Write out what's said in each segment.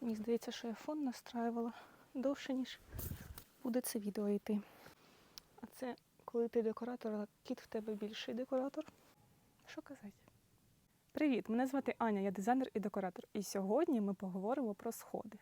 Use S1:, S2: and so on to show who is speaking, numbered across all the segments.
S1: Мені здається, що я фон настраювала довше, ніж буде це відео йти. А це коли ти декоратор, а кіт в тебе більший декоратор. Що казати? Привіт! Мене звати Аня, я дизайнер і декоратор. І сьогодні ми поговоримо про сходи.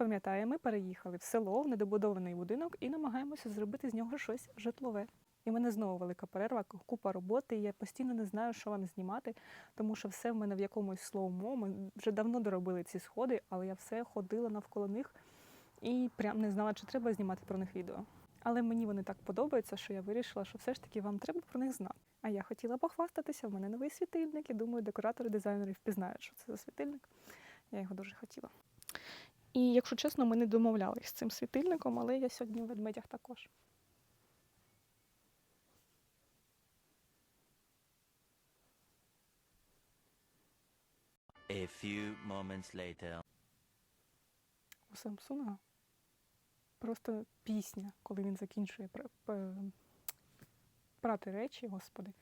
S1: Пам'ятає, ми переїхали в село в недобудований будинок і намагаємося зробити з нього щось житлове. І в мене знову велика перерва, купа роботи. і Я постійно не знаю, що вам знімати, тому що все в мене в якомусь слоумо. Ми вже давно доробили ці сходи, але я все ходила навколо них і прям не знала, чи треба знімати про них відео. Але мені вони так подобаються, що я вирішила, що все ж таки вам треба про них знати. А я хотіла похвастатися. В мене новий світильник, і думаю, декоратори, дизайнери впізнають, що це за світильник. Я його дуже хотіла. І якщо чесно, ми не домовлялись з цим світильником, але я сьогодні в ведмедях також.
S2: A few moments later.
S1: У Самсунга просто пісня, коли він закінчує пра- прати речі, господи,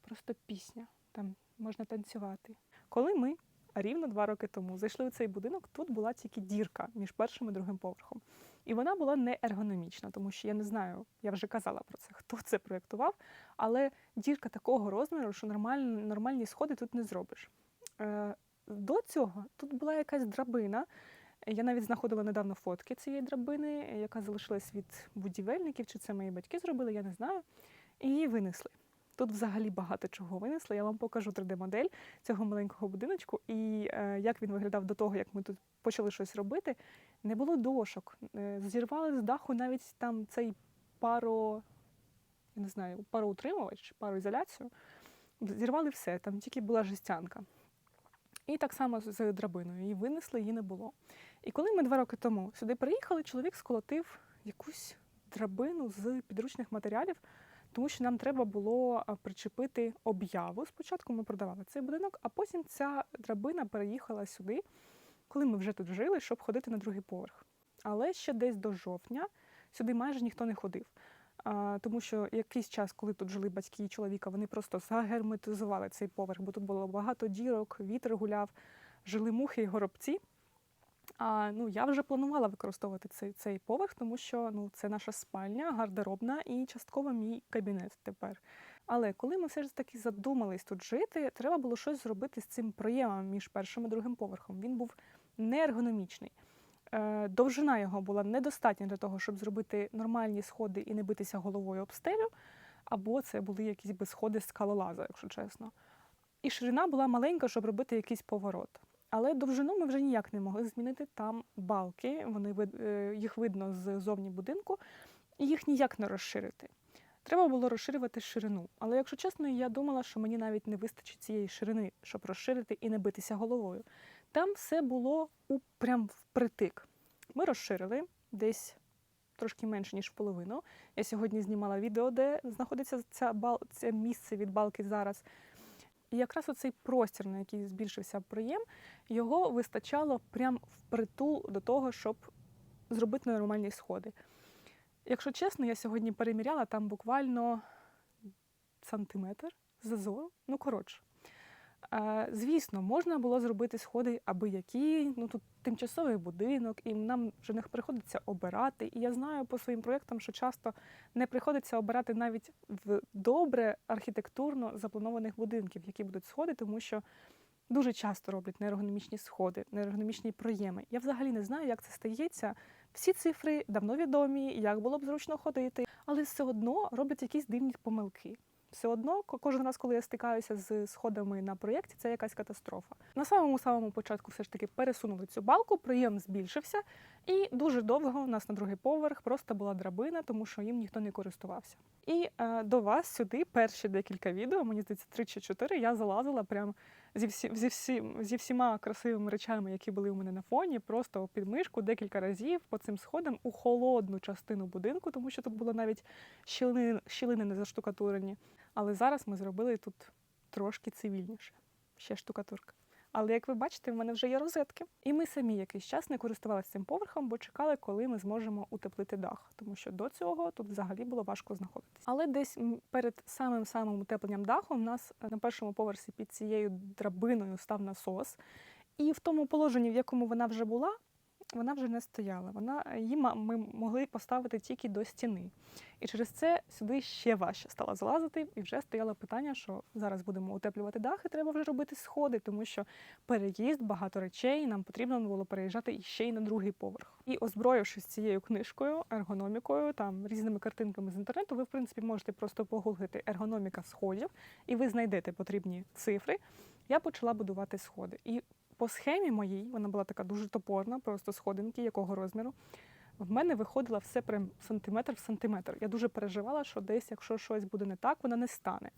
S1: просто пісня. Там можна танцювати. Коли ми рівно два роки тому зайшли у цей будинок, тут була тільки дірка між першим і другим поверхом. І вона була не ергономічна, тому що я не знаю, я вже казала про це, хто це проєктував, але дірка такого розміру, що нормальні, нормальні сходи тут не зробиш. Е, до цього тут була якась драбина. Я навіть знаходила недавно фотки цієї драбини, яка залишилась від будівельників, чи це мої батьки зробили, я не знаю. І її винесли. Тут взагалі багато чого винесли. Я вам покажу 3D-модель цього маленького будиночку і е, як він виглядав до того, як ми тут почали щось робити. Не було дошок. Е, зірвали з даху навіть там цей паро, я не знаю, пароутримувач, пароізоляцію. Зірвали все, там тільки була жестянка. І так само з- драбиною. Її винесли, її не було. І коли ми два роки тому сюди приїхали, чоловік сколотив якусь драбину з підручних матеріалів, тому що нам треба було причепити об'яву. Спочатку ми продавали цей будинок, а потім ця драбина переїхала сюди, коли ми вже тут жили, щоб ходити на другий поверх. Але ще десь до жовтня сюди майже ніхто не ходив. Тому що якийсь час, коли тут жили батьки і чоловіка, вони просто загерметизували цей поверх, бо тут було багато дірок, вітер гуляв, жили мухи і горобці. А ну я вже планувала використовувати цей, цей поверх, тому що ну це наша спальня, гардеробна і частково мій кабінет тепер. Але коли ми все ж таки задумались тут жити, треба було щось зробити з цим проємом між першим і другим поверхом. Він був неергономічний. Е, Довжина його була недостатня для того, щоб зробити нормальні сходи і не битися головою об стелю, або це були якісь би сходи скалолаза, якщо чесно. І ширина була маленька, щоб робити якийсь поворот. Але довжину ми вже ніяк не могли змінити. Там балки, вони е, їх видно з зовні будинку, і їх ніяк не розширити. Треба було розширювати ширину. Але якщо чесно, я думала, що мені навіть не вистачить цієї ширини, щоб розширити і не битися головою. Там все було у прям впритик. Ми розширили десь трошки менше, ніж в половину. Я сьогодні знімала відео, де знаходиться ця бал... це місце від балки зараз. І якраз оцей простір, на який збільшився приєм, його вистачало прям впритул до того, щоб зробити нормальні сходи. Якщо чесно, я сьогодні переміряла там буквально сантиметр зазору. Ну, коротше. Звісно, можна було зробити сходи аби які. Ну тут тимчасовий будинок, і нам вже не приходиться обирати. І я знаю по своїм проєктам, що часто не приходиться обирати навіть в добре архітектурно запланованих будинків, які будуть сходи, тому що дуже часто роблять неергономічні сходи, неергономічні проєми. Я взагалі не знаю, як це стається. Всі цифри давно відомі, як було б зручно ходити, але все одно роблять якісь дивні помилки. Все одно, кожен раз, коли я стикаюся з сходами на проєкті, це якась катастрофа. На самому самому початку все ж таки пересунули цю балку, прийом збільшився, і дуже довго у нас на другий поверх просто була драбина, тому що їм ніхто не користувався. І е, до вас сюди перші декілька відео, мені здається, три чи чотири, я залазила прям зі, всі, зі, всі, зі всіма красивими речами, які були у мене на фоні, просто під мишку декілька разів по цим сходам у холодну частину будинку, тому що тут було навіть щілини, щілини не заштукатурені. Але зараз ми зробили тут трошки цивільніше. Ще штукатурка. Але як ви бачите, в мене вже є розетки. І ми самі якийсь час не користувалися цим поверхом, бо чекали, коли ми зможемо утеплити дах. Тому що до цього тут взагалі було важко знаходитись. Але десь перед самим самим утепленням даху у нас е, на першому поверсі під цією драбиною став насос. І в тому положенні, в якому вона вже була, вона вже не стояла. Вона її ма- ми могли поставити тільки до стіни. І через це сюди ще важче стало залазити, і вже стояло питання, що зараз будемо утеплювати дах, і треба вже робити сходи, тому що переїзд, багато речей, нам потрібно було переїжджати іще й на другий поверх. І озброївшись цією книжкою, ергономікою, там різними картинками з інтернету, ви в принципі можете просто погуглити ергономіка сходів, і ви знайдете потрібні цифри. Я почала будувати сходи. І по схемі моїй, вона була така дуже топорна, просто сходинки, якого розміру. В мене виходило все прям сантиметр в сантиметр. Я дуже переживала, що десь, якщо щось буде не так, вона не стане.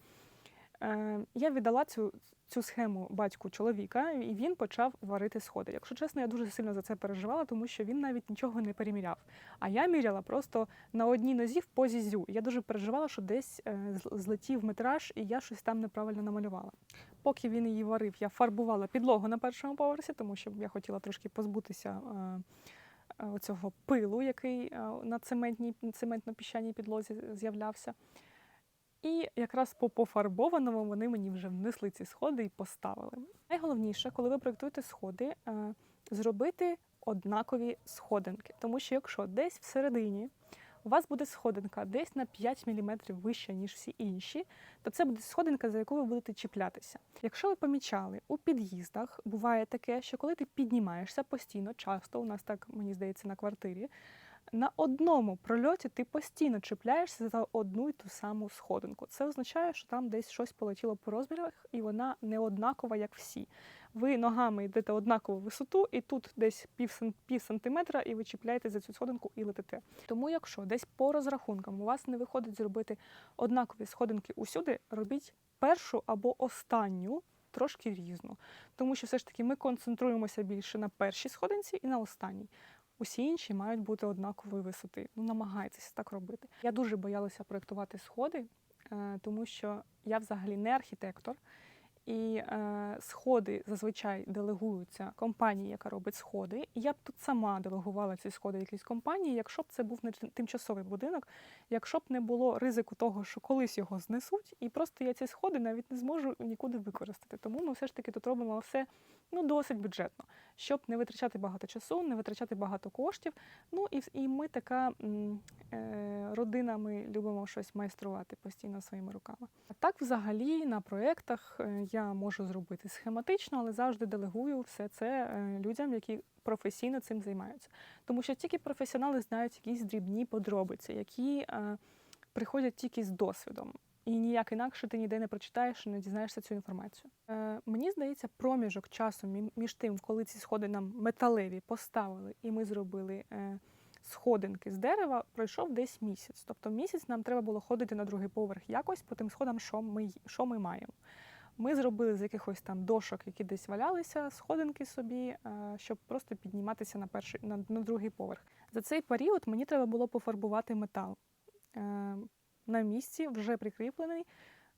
S1: Е, я віддала цю, цю схему батьку чоловіка, і він почав варити сходи. Якщо чесно, я дуже сильно за це переживала, тому що він навіть нічого не переміряв. А я міряла просто на одній нозі в позі зю. Я дуже переживала, що десь е, злетів метраж, і я щось там неправильно намалювала. Поки він її варив, я фарбувала підлогу на першому поверсі, тому що я хотіла трошки позбутися е, оцього пилу, який на цементній цементно-піщаній підлозі з'являвся. І якраз по пофарбованому вони мені вже внесли ці сходи і поставили. Найголовніше, коли ви проєктуєте сходи, е, зробити однакові сходинки. Тому що якщо десь всередині у вас буде сходинка десь на 5 мм вища, ніж всі інші, то це буде сходинка, за яку ви будете чіплятися. Якщо ви помічали, у під'їздах буває таке, що коли ти піднімаєшся постійно, часто у нас так мені здається на квартирі, на одному прольоті ти постійно чіпляєшся за одну й ту саму сходинку. Це означає, що там десь щось полетіло по розмірах, і вона не однакова, як всі. Ви ногами йдете однакову висоту, і тут десь пів, пів сантиметра, і ви чіпляєте за цю сходинку і летите. Тому, якщо десь по розрахункам у вас не виходить зробити однакові сходинки усюди, робіть першу або останню. Трошки різну, тому що все ж таки ми концентруємося більше на першій сходинці і на останній. Усі інші мають бути однакової висоти. Ну, намагайтеся так робити. Я дуже боялася проєктувати сходи, е, тому що я взагалі не архітектор, і е, сходи зазвичай делегуються компанії, яка робить сходи. Я б тут сама делегувала ці сходи якійсь компанії, якщо б це був не тимчасовий будинок, якщо б не було ризику того, що колись його знесуть, і просто я ці сходи навіть не зможу нікуди використати. Тому ми все ж таки тут робимо все ну, досить бюджетно, щоб не витрачати багато часу, не витрачати багато коштів. Ну і, і ми така е, родина, ми любимо щось майструвати постійно своїми руками. А так, взагалі, на проєктах е, я можу зробити схематично, але завжди делегую все це е, людям, які професійно цим займаються. Тому що тільки професіонали знають якісь дрібні подробиці, які е, приходять тільки з досвідом. І ніяк інакше ти ніде не прочитаєш і не дізнаєшся цю інформацію. Е, мені здається, проміжок часу між тим, коли ці сходи нам металеві поставили, і ми зробили е, сходинки з дерева, пройшов десь місяць. Тобто місяць нам треба було ходити на другий поверх якось по тим сходам, що ми, що ми маємо. Ми зробили з якихось там дошок, які десь валялися, сходинки собі, е, щоб просто підніматися на перший на, на другий поверх. За цей період мені треба було пофарбувати метал. Е, на місці вже прикріплений.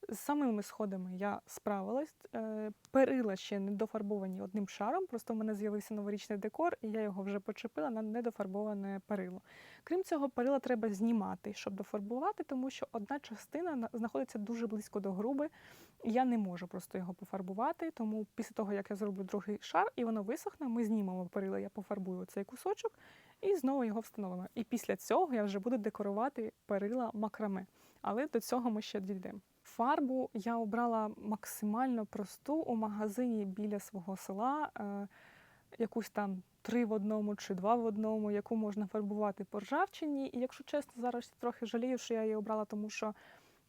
S1: З самими сходами я справилась. Е, Перила ще не дофарбовані одним шаром. Просто в мене з'явився новорічний декор, і я його вже почепила на недофарбоване перило. Крім цього, перила треба знімати, щоб дофарбувати, тому що одна частина знаходиться дуже близько до груби. і Я не можу просто його пофарбувати. Тому після того, як я зроблю другий шар і воно висохне, ми знімемо перила, я пофарбую цей кусочок і знову його встановимо. І після цього я вже буду декорувати перила макраме. Але до цього ми ще дійдемо. Фарбу я обрала максимально просту у магазині біля свого села, е, якусь там три в одному чи два в одному, яку можна фарбувати по ржавчині. І якщо чесно, зараз трохи жалію, що я її обрала, тому що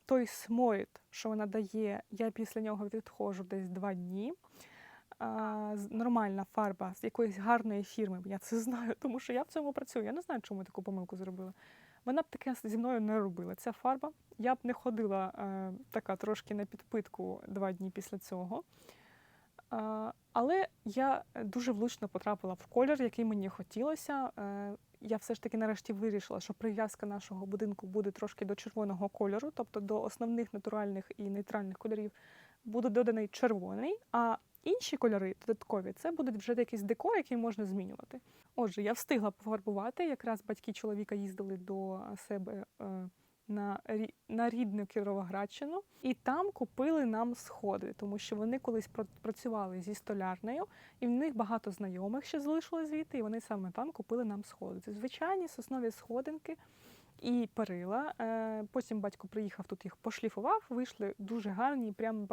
S1: той сморід, що вона дає, я після нього відходжу десь два дні. А, нормальна фарба з якоїсь гарної фірми, я це знаю, тому що я в цьому працюю. Я не знаю, чому я таку помилку зробила. Вона б таке зі мною не робила. Ця фарба. Я б не ходила е, така трошки на підпитку два дні після цього. А, але я дуже влучно потрапила в колір, який мені хотілося. Е, я все ж таки нарешті вирішила, що прив'язка нашого будинку буде трошки до червоного кольору, тобто до основних натуральних і нейтральних кольорів буде доданий червоний, а Інші кольори додаткові це буде вже якийсь декор, який можна змінювати. Отже, я встигла пофарбувати. Якраз батьки чоловіка їздили до себе е, на, на рідну Кіровоградщину, і там купили нам сходи, тому що вони колись пра- працювали зі столярнею, і в них багато знайомих ще залишилось звідти, і вони саме там купили нам сходи. Це звичайні соснові сходинки і перила. Е, Потім батько приїхав тут їх пошліфував, вийшли дуже гарні, прям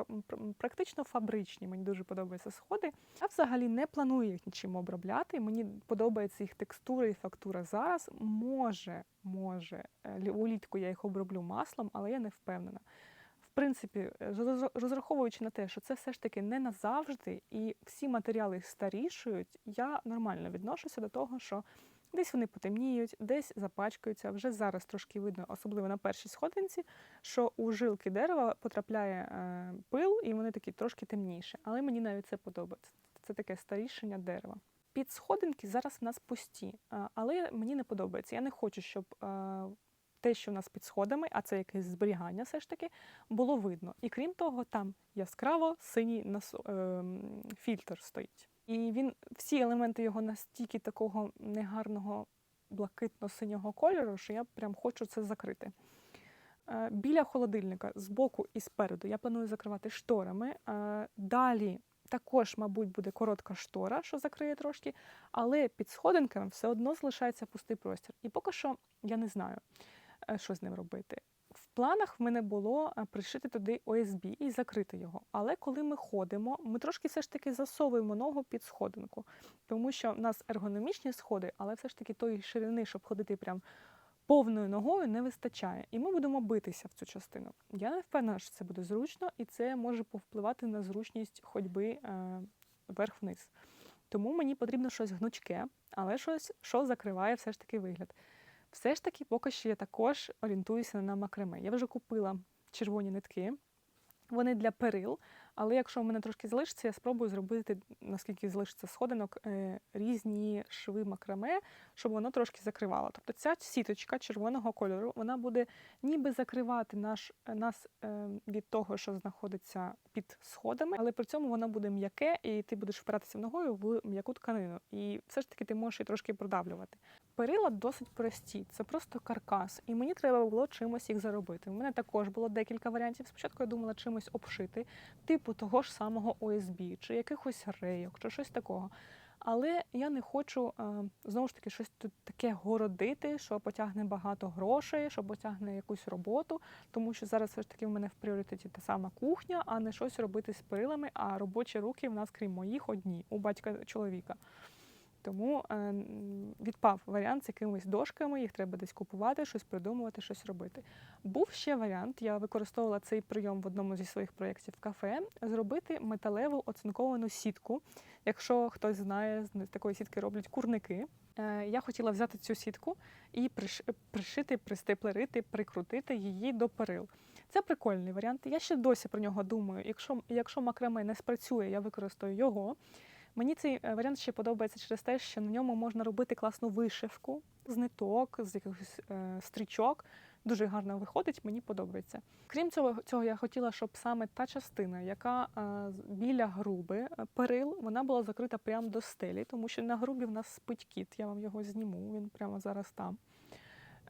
S1: практично фабричні. Мені дуже подобаються сходи. Я взагалі не планую їх нічим обробляти. Мені подобається їх текстура і фактура зараз. Може, може, е, лі- улітку я їх оброблю маслом, але я не впевнена. Принципі, е, розраховуючи на те, що це все ж таки не назавжди, і всі матеріали старішують, я нормально відношуся до того, що десь вони потемніють, десь запачкаються. Вже зараз трошки видно, особливо на першій сходинці, що у жилки дерева потрапляє е, пил, і вони такі трошки темніші. Але мені навіть це подобається. Це таке старішення дерева. Під сходинки зараз в нас пусті, але мені не подобається. Я не хочу, щоб е, те, що в нас під сходами, а це якесь зберігання, все ж таки, було видно. І крім того, там яскраво синій насо- ем, фільтр стоїть. І він всі елементи його настільки такого негарного блакитно-синього кольору, що я прям хочу це закрити. Е, Біля холодильника збоку і спереду я планую закривати шторами. Е, Далі також, мабуть, буде коротка штора, що закриє трошки, але під сходинками все одно залишається пустий простір. І поки що я не знаю, е, що з ним робити. В планах в мене було е, пришити туди ОСБ і закрити його. Але коли ми ходимо, ми трошки все ж таки засовуємо ногу під сходинку, тому що в нас ергономічні сходи, але все ж таки тої ширини, щоб ходити прям повною ногою, не вистачає. І ми будемо битися в цю частину. Я не впевнена, що це буде зручно, і це може повпливати на зручність ходьби е, вверх-вниз. Тому мені потрібно щось гнучке, але щось, що закриває все ж таки вигляд. Все ж таки, поки що я також орієнтуюся на макраме. Я вже купила червоні нитки. Вони для перил, але якщо в мене трошки залишиться, я спробую зробити, наскільки залишиться сходинок, е, різні шви макраме, щоб воно трошки закривало. Тобто ця сіточка червоного кольору, вона буде ніби закривати наш, нас е, від того, що знаходиться під сходами, але при цьому воно буде м'яке, і ти будеш впиратися ногою в м'яку тканину. І все ж таки ти можеш її трошки продавлювати. Перила досить прості, це просто каркас, і мені треба було чимось їх заробити. У мене також було декілька варіантів. Спочатку я думала чимось обшити, типу того ж самого ОСБ, чи якихось рейок, чи щось такого. Але я не хочу е, знову ж таки щось тут таке городити, що потягне багато грошей, що потягне якусь роботу, тому що зараз все ж таки в мене в пріоритеті та сама кухня, а не щось робити з перилами. А робочі руки в нас, крім моїх, одні у батька чоловіка. Тому е, відпав варіант з якимись дошками, їх треба десь купувати, щось придумувати, щось робити. Був ще варіант, я використовувала цей прийом в одному зі своїх проєктів в кафе, зробити металеву оцинковану сітку. Якщо хтось знає, з такої сітки роблять курники. Е, Я хотіла взяти цю сітку і приш- пришити, пристеплерити, прикрутити її до перил. Це прикольний варіант. Я ще досі про нього думаю. Якщо, якщо макраме не спрацює, я використаю його. Мені цей е, варіант ще подобається через те, що на ньому можна робити класну вишивку з ниток, з якихось е, стрічок. Дуже гарно виходить, мені подобається. Крім цього, цього, я хотіла, щоб саме та частина, яка е, біля груби е, перил, вона була закрита прямо до стелі, тому що на грубі в нас спить кіт. Я вам його зніму, він прямо зараз там.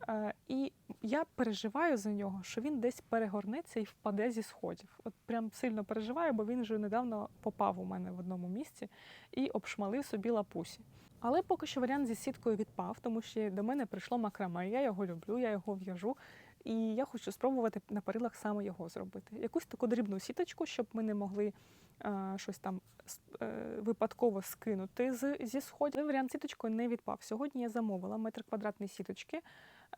S1: Е, і я переживаю за нього, що він десь перегорнеться і впаде зі сходів. От прям сильно переживаю, бо він вже недавно попав у мене в одному місці і обшмалив собі лапусі. Але поки що варіант зі сіткою відпав, тому що до мене прийшло макраме. Я його люблю, я його в'яжу. І я хочу спробувати на перилах саме його зробити. Якусь таку дрібну сіточку, щоб ми не могли е, щось там е, випадково скинути з, зі сходів. Але варіант сіточкою не відпав. Сьогодні я замовила метр квадратної сіточки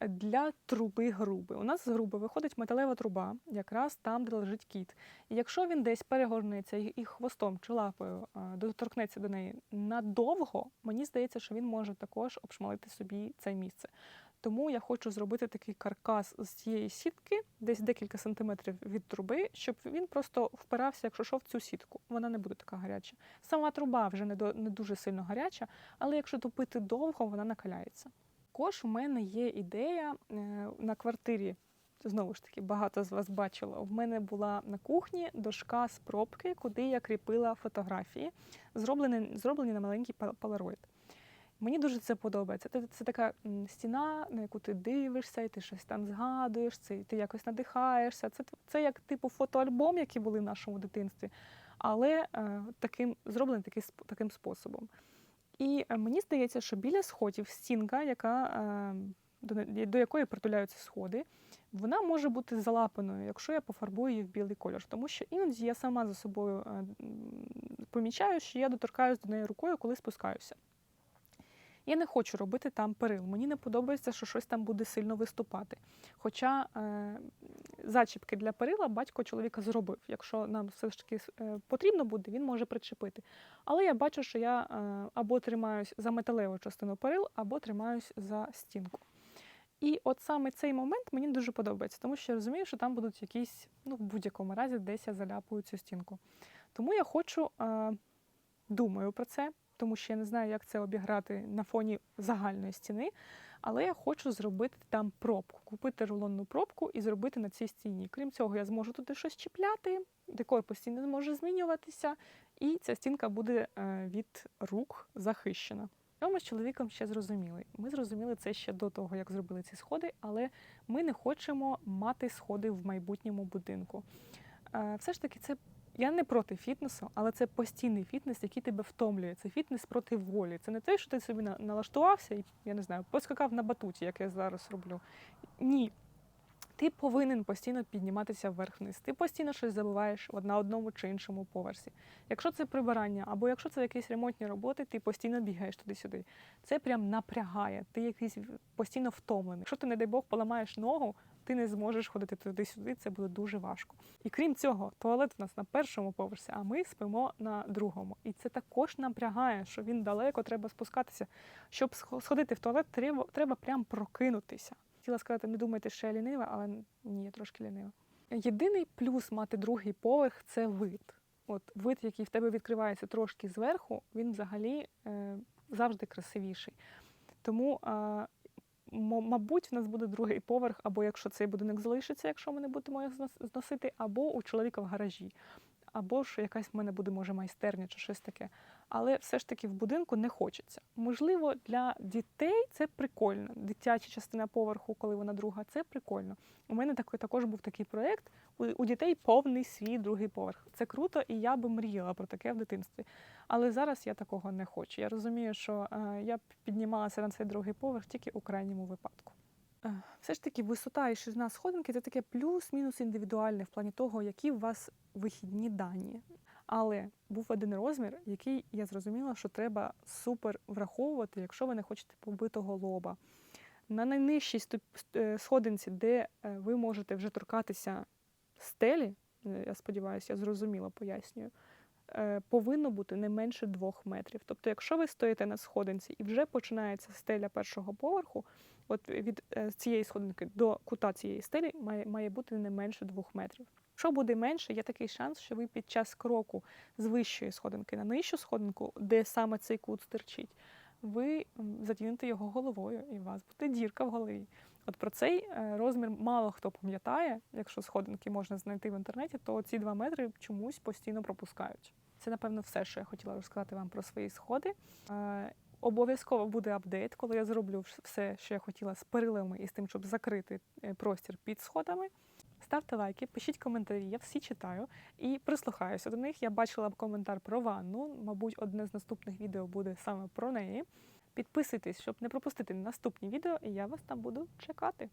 S1: для труби груби. У нас з груби виходить металева труба, якраз там, де лежить кіт. І якщо він десь перегорнеться і, хвостом чи лапою доторкнеться до неї надовго, мені здається, що він може також обшмалити собі це місце. Тому я хочу зробити такий каркас з цієї сітки, десь декілька сантиметрів від труби, щоб він просто впирався, якщо що, в цю сітку. Вона не буде така гаряча. Сама труба вже не дуже сильно гаряча, але якщо топити довго, вона накаляється. Також у мене є ідея е, на квартирі знову ж таки багато з вас бачило. В мене була на кухні дошка з пробки, куди я кріпила фотографії, зроблені, зроблені на маленький полароїд. Мені дуже це подобається. Це, це така стіна, на яку ти дивишся, і ти щось там згадуєш, це, і ти якось надихаєшся. Це, це як типу фотоальбом, які були в нашому дитинстві, але е, таким, зроблений такий, таким способом. І е, мені здається, що біля сходів стінка, яка, е, до, якої притуляються сходи, вона може бути залапаною, якщо я пофарбую її в білий кольор. Тому що іноді я сама за собою е, помічаю, що я доторкаюсь до неї рукою, коли спускаюся. Я не хочу робити там перил. Мені не подобається, що щось там буде сильно виступати. Хоча е, зачіпки для перила батько чоловіка зробив. Якщо нам все ж таки е, потрібно буде, він може причепити. Але я бачу, що я е, або тримаюсь за металеву частину перил, або тримаюсь за стінку. І от саме цей момент мені дуже подобається, тому що я розумію, що там будуть якісь, ну, в будь-якому разі, десь я заляпую цю стінку. Тому я хочу, е, думаю про це, тому що я не знаю, як це обіграти на фоні загальної стіни. Але я хочу зробити там пробку, купити рулонну пробку і зробити на цій стіні. Крім цього, я зможу туди щось чіпляти, декор постійно зможе змінюватися, і ця стінка буде е, від рук захищена. Що ми з чоловіком ще зрозуміли? Ми зрозуміли це ще до того, як зробили ці сходи, але ми не хочемо мати сходи в майбутньому будинку. Е, Все ж таки, це я не проти фітнесу, але це постійний фітнес, який тебе втомлює. Це фітнес проти волі. Це не те, що ти собі налаштувався і я не знаю, поскакав на батуті, як я зараз роблю. Ні. Ти повинен постійно підніматися вверх-вниз. Ти постійно щось забуваєш на одному чи іншому поверсі. Якщо це прибирання, або якщо це якісь ремонтні роботи, ти постійно бігаєш туди-сюди. Це прям напрягає. Ти якийсь постійно втомлений. Якщо ти, не дай Бог, поламаєш ногу, ти не зможеш ходити туди-сюди, це буде дуже важко. І крім цього, туалет у нас на першому поверсі, а ми спимо на другому. І це також напрягає, що він далеко треба спускатися. Щоб сх- сходити в туалет, треба, треба прям прокинутися. Хотіла сказати, не думайте, що я лінива, але ні, я трошки лінива. Єдиний плюс мати другий поверх це вид. От вид, який в тебе відкривається трошки зверху, він взагалі е, завжди красивіший. Тому, е, мабуть, в нас буде другий поверх, або якщо цей будинок залишиться, якщо ми не будемо його зносити, або у чоловіка в гаражі, або ж якась в мене буде, може, майстерня чи щось таке. Але все ж таки в будинку не хочеться. Можливо, для дітей це прикольно. Дитяча частина поверху, коли вона друга, це прикольно. У мене також був такий проєкт. У дітей повний свій другий поверх. Це круто, і я би мріяла про таке в дитинстві. Але зараз я такого не хочу. Я розумію, що е, я б піднімалася на цей другий поверх тільки у крайньому випадку. Е, Все ж таки, висота і ширина сходинки це таке плюс-мінус індивідуальне в плані того, які у вас вихідні дані. Але був один розмір, який я зрозуміла, що треба супер враховувати, якщо ви не хочете побитого лоба. На найнижчій е, сходинці, де е, ви можете вже торкатися стелі, е, я сподіваюся, я зрозуміло пояснюю, повинно бути не менше двох метрів. Тобто, якщо ви стоїте на сходинці і вже починається стеля першого поверху, от від цієї сходинки до кута цієї стелі має, має бути не менше двох метрів. Якщо буде менше, є такий шанс, що ви під час кроку з вищої сходинки на нижчу сходинку, де саме цей кут стирчить, ви м, задінете його головою, і у вас буде дірка в голові. От про цей е, розмір мало хто пам'ятає. Якщо сходинки можна знайти в інтернеті, то ці два метри чомусь постійно пропускають. Це, напевно, все, що я хотіла розказати вам про свої сходи. Е, Обов'язково буде апдейт, коли я зроблю все, що я хотіла з перилами і з тим, щоб закрити е, простір під сходами. Ставте лайки, пишіть коментарі, я всі читаю і прислухаюся до них. Я бачила коментар про ванну. Мабуть, одне з наступних відео буде саме про неї. Підписуйтесь, щоб не пропустити наступні відео, і я вас там буду чекати.